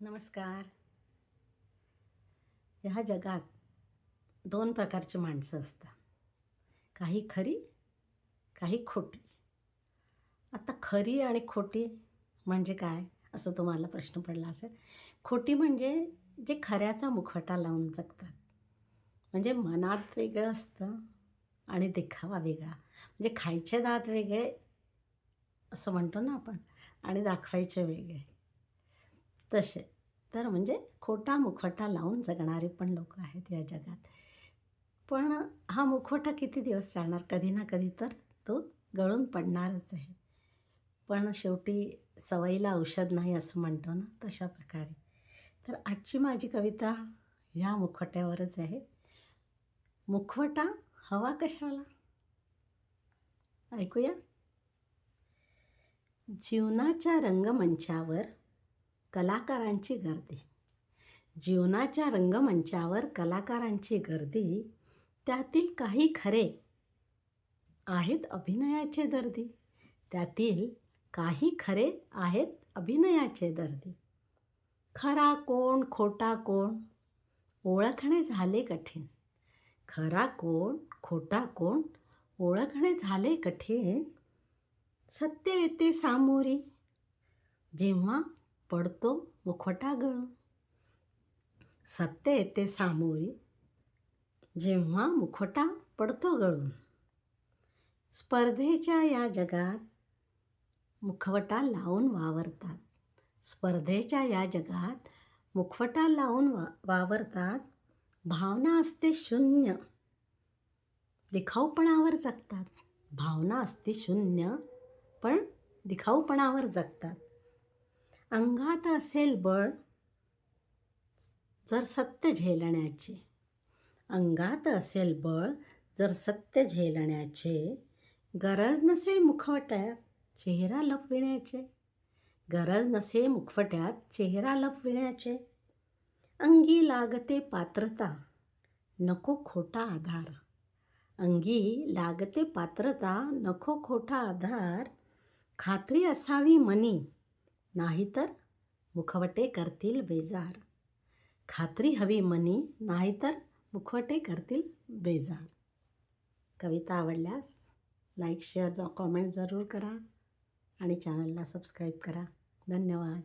नमस्कार. ह्या जगात दोन प्रकारची माणसं असतात. काही खरी काही खोटी. आता खरी आणि खोटी म्हणजे काय? असं तुम्हाला प्रश्न पडला असेल. खोटी म्हणजे जे खऱ्याचा मुखवटा लावून जगतात. म्हणजे मनात वेगळं असतं आणि देखावा वेगळा. म्हणजे खायचे दात वेगळे असं म्हणतो ना आपण आणि दाखवायचे वेगळे. तसे. तर म्हणजे खोटा मुखवटा लावून जगणारे पण लोक आहेत या जगात. पण हा मुखवटा किती दिवस चालणार? कधी ना कधी तर तो गळून पडणारच आहे. पण शेवटी सवयीला औषध नाही असं म्हणतो ना तशा प्रकारे. तर आजची माझी कविता ह्या मुखवट्यावरच आहे. मुखवटा हवा कशाला? ऐकूया. जीवनाच्या रंगमंचावर कलाकारांची गर्दी. जीवनाच्या रंगमंचावर कलाकारांची गर्दी त्यातील काही खरे आहेत अभिनयाचे दर्दी. त्यातील काही खरे आहेत अभिनयाचे दर्दी. खरा कोण खोटा कोण? ओळखणे झाले कठीण. खरा कोण खोटा कोण? ओळखणे झाले कठीण. सत्य येते सामोरी. जेव्हा पडतो मुखवटा गळून. सत्य येते सामोरी जेव्हा मुखवटा पडतो गळून. स्पर्धेच्या या जगात मुखवटा लावून वावरतात. स्पर्धेच्या या जगात मुखवटा लावून वा वावरतात. भावना असते शून्य. दिखाऊपणावर जगतात. भावना असते शून्य पण दिखाऊपणावर जगतात. अंगात असेल बळ जर सत्य झेलण्याचे. अंगात असेल बळ जर सत्य झेलण्याचे. गरज नसे मुखवट्यात चेहरा लपविण्याचे. गरज नसे मुखवट्यात चेहरा लपविण्याचे. अंगी लागते पात्रता नको खोटा आधार. अंगी लागते पात्रता नको खोटा आधार. खात्री असावी मनी नाहीतर मुखवटे करतील बेजार. खात्री हवी मनी नाहीतर मुखवटे करतील बेजार. कविता आवडल्यास लाईक शेअर कॉमेंट जरूर करा आणि चॅनलला सबस्क्राईब करा. धन्यवाद.